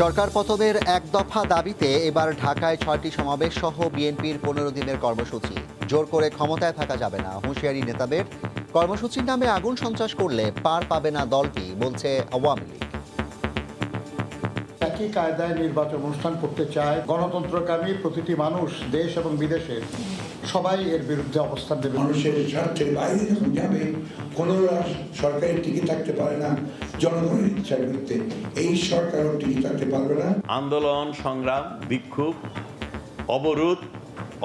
সরকার পতনের এক দফা দাবিতে এবার ঢাকায় ছয়টি সমাবেশ সহ বিএনপির পনেরো দিনের কর্মসূচি। জোর করে ক্ষমতায় থাকা যাবে না হুঁশিয়ারি নেতাদের। কর্মসূচির নামে আগুন সন্ত্রাস করলে পার পাবে না দলটি, বলছে আওয়ামী লীগ। একই কায়দায় নির্বাচন অনুষ্ঠান করতে চায়। গণতন্ত্রকামী প্রতিটি মানুষ দেশ এবং বিদেশের সবাই এর বিরুদ্ধে অবস্থান নেবে। মানুষের স্বার্থের বাইরে যখন যাবে কোনো সরকারের টিকে থাকতে পারে না জনগণের ইচ্ছার বিরুদ্ধে। এই সরকারও টিকে থাকতে পারবে না। আন্দোলন সংগ্রাম বিক্ষোভ অবরোধ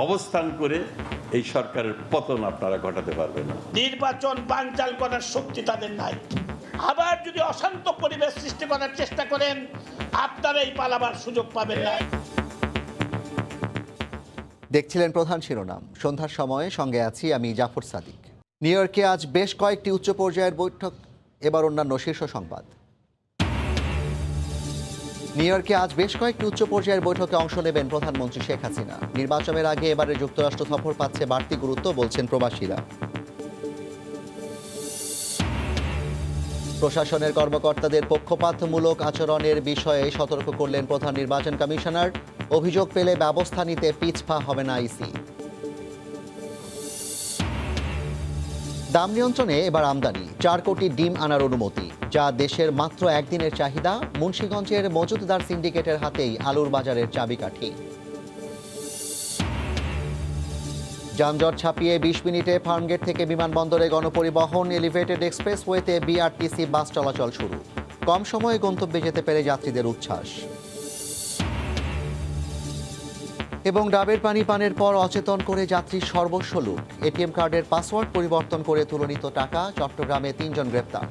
অবস্থান করে এই সরকারের পতন আপনারা ঘটাতে পারবেন না। নির্বাচন বানচাল করার শক্তি তাদের নাই। আবার যদি অশান্ত পরিবেশ সৃষ্টি করার চেষ্টা করেন, আপনারা এই পালাবার সুযোগ পাবেন না। দেখছিলেন প্রধান শিরোনাম। সন্ধ্যার সময়ে সঙ্গে আছি আমি জাফর সাদিক। নিউ ইয়র্কে আজ বেশ কয়েকটি উচ্চ পর্যায়ের বৈঠক, এবার অন্যান্য শীর্ষ সংবাদ। নিউ ইয়র্কে আজ বেশ কয়েকটি উচ্চ পর্যায়ের বৈঠকে অংশ নেবেন প্রধানমন্ত্রী শেখ হাসিনা। নির্বাচনের আগে এবারে যুক্তরাষ্ট্র সফর পাচ্ছে বাড়তি গুরুত্ব, বলছেন প্রবাসীরা। প্রশাসনের কর্মকর্তাদের পক্ষপাতমূলক আচরণের বিষয়ে সতর্ক করলেন প্রধান নির্বাচন কমিশনার। অভিযোগ পেলে ব্যবস্থা নিতে পিছপা হবে না আইসি। দাম নিয়ন্ত্রণে এবার আমদানি। চার কোটি ডিম আনার অনুমতি। যা দেশের মাত্র একদিনের চাহিদা, মুন্সীগঞ্জের মজুতদার সিন্ডিকেটের হাতেই আলুর বাজারের চাবিকাঠি। যানজট ছাপিয়ে বিশ মিনিটে ফার্মগেট থেকে বিমানবন্দরে গণপরিবহন, এলিভেটেড এক্সপ্রেসওয়েতে বিআরটিসি বাস চলাচল শুরু। কম সময়ে গন্তব্যে যেতে পেরে যাত্রীদের উচ্ছ্বাস। এবং ডাবের পানি পানের পর অচেতন করে যাত্রীর সর্বস্ব লুট। এটিএম কার্ডের পাসওয়ার্ড পরিবর্তন করে তুলনিত টাকা, চট্টগ্রামে তিনজন গ্রেপ্তার।